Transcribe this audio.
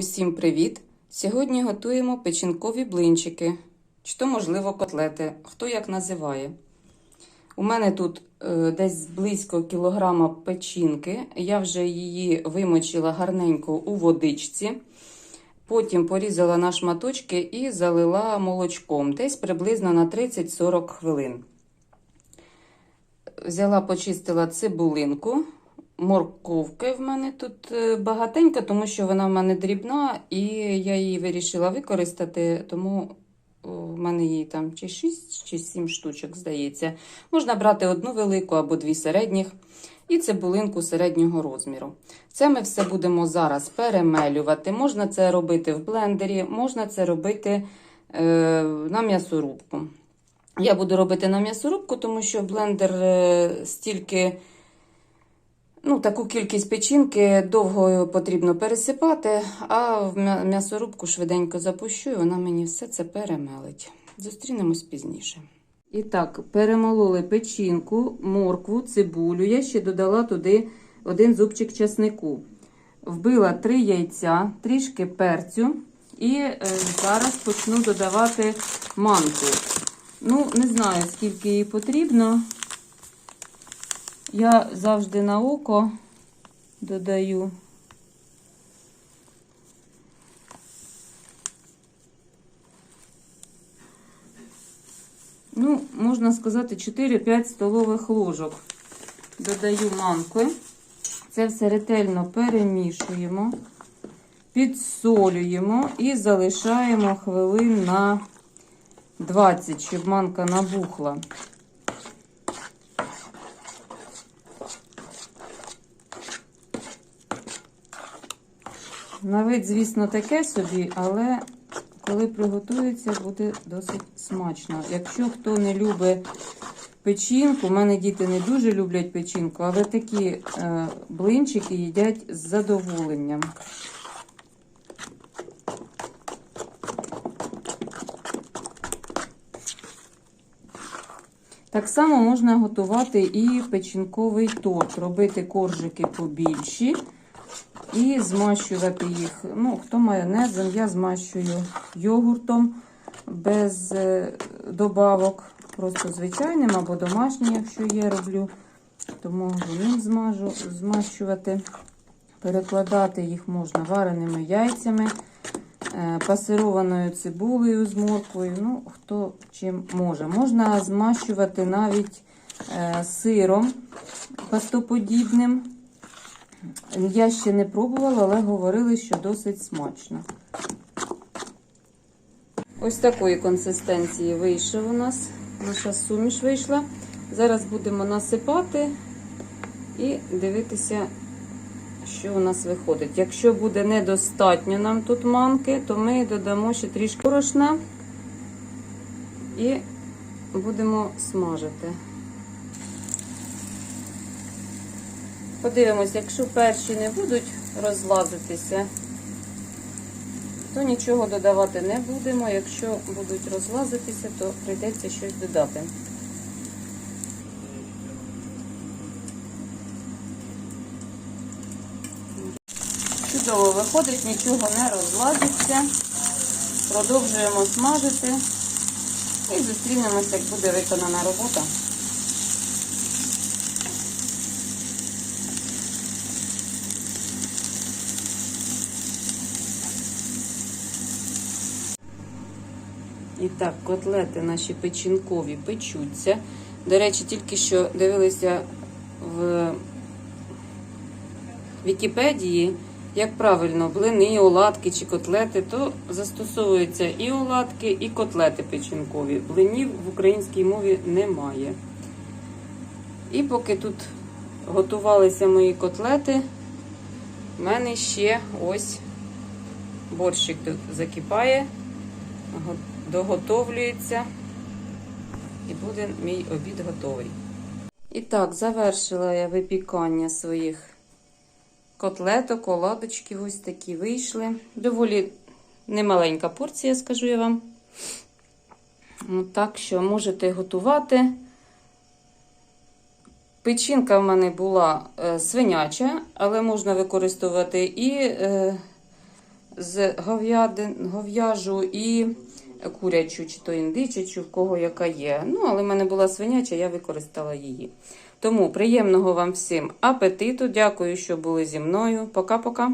Усім привіт! Сьогодні готуємо печінкові блинчики, чи то, можливо, котлети, хто як називає. У мене тут е, десь близько кілограма печінки. Я вже її вимочила гарненько у водичці. Потім порізала на шматочки і залила молочком, десь приблизно на 30-40 хвилин. Взяла, почистила цибулинку. Морковки в мене тут е, багатенька, тому що вона в мене дрібна, і я її вирішила використати, тому в мене її там чи 6, чи 7 штучок, здається. Можна брати одну велику або дві середніх, і цибулинку середнього розміру. Це ми все будемо зараз перемелювати. Можна це робити в блендері, можна це робити е, на м'ясорубку. Я буду робити на м'ясорубку, тому що блендер е, стільки. Ну, таку кількість печінки довго потрібно пересипати, а в м'ясорубку швиденько запущу, і вона мені все це перемелить. Зустрінемось пізніше. І так, перемололи печінку, моркву, цибулю. Я ще додала туди один зубчик часнику. Вбила три яйця, трішки перцю. І е, зараз почну додавати манку. Ну, не знаю, скільки їй потрібно. Я завжди на око додаю. Ну, можна сказати, 4-5 столових ложок. Додаю манки. Це все ретельно перемішуємо, підсолюємо і залишаємо хвилин на 20, щоб манка набухла. На вид, звісно, таке собі, але коли приготується, буде досить смачно. Якщо хто не любить печінку, у мене діти не дуже люблять печінку, але такі е, блинчики їдять з задоволенням. Так само можна готувати і печінковий торт, робити коржики побільші. І змащувати їх. Ну, хто майонезом, я змащую йогуртом без е, добавок. Просто звичайним або домашнім, якщо є, роблю. Тому можу ним змажу, змащувати. Перекладати їх можна вареними яйцями, е, пасированою цибулею з морквою. Ну, хто чим може. Можна змащувати навіть е, сиром пастоподібним. Я ще не пробувала, але говорили, що досить смачно. Ось такої консистенції вийшов у нас. Наша суміш вийшла. Зараз будемо насипати і дивитися, що у нас виходить. Якщо буде недостатньо нам тут манки, то ми додамо ще трішки порошна і будемо смажити. Подивимось, якщо перші не будуть розлазитися, то нічого додавати не будемо. Якщо будуть розлазитися, то прийдеться щось додати. Чудово виходить, нічого не розлазиться. Продовжуємо смажити і зустрінемося, як буде виконана робота. І так, котлети наші печінкові печуться. До речі, тільки що дивилися в Вікіпедії, як правильно, блини, оладки чи котлети, то застосовуються і оладки, і котлети печінкові. Блинів в українській мові немає. І поки тут готувалися мої котлети, в мене ще ось борщик тут закипає доготовлюється і буде мій обід готовий. І так, завершила я випікання своїх котлеток, оладочки ось такі вийшли. Доволі немаленька порція, скажу я вам. Так що можете готувати. Печінка в мене була е, свиняча, але можна використовувати і е, з гов'яжу і курячу, чи то індичачу, в кого яка є. Ну, але в мене була свиняча, я використала її. Тому приємного вам всім апетиту. Дякую, що були зі мною. Пока-пока.